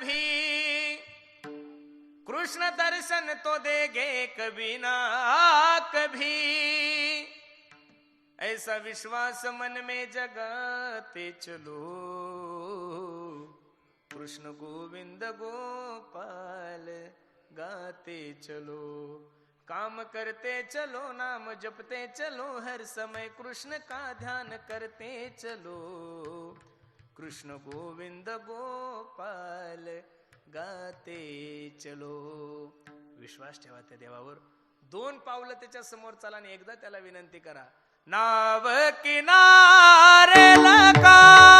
कभी कृष्ण दर्शन तो देगे कभी ना, कभी। ऐसा विश्वास मन में जगाते चलो। कृष्ण गोविंद गोपाल गाते चलो। काम करते चलो, नाम जपते चलो, हर समय कृष्ण का ध्यान करते चलो। कृष्ण गोविंद गोपाल गाते चलो. विश्वास ठेवा त्या देवावर. दोन पावलं त्याच्यासमोर चला आणि एकदा त्याला विनंती करा. नाव किनारे लका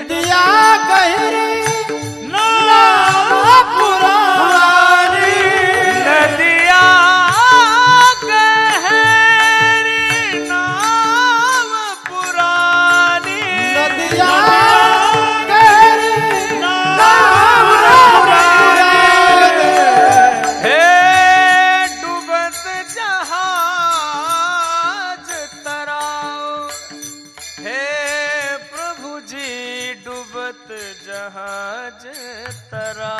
કદિયા કહરી ના जहाज़ तराओ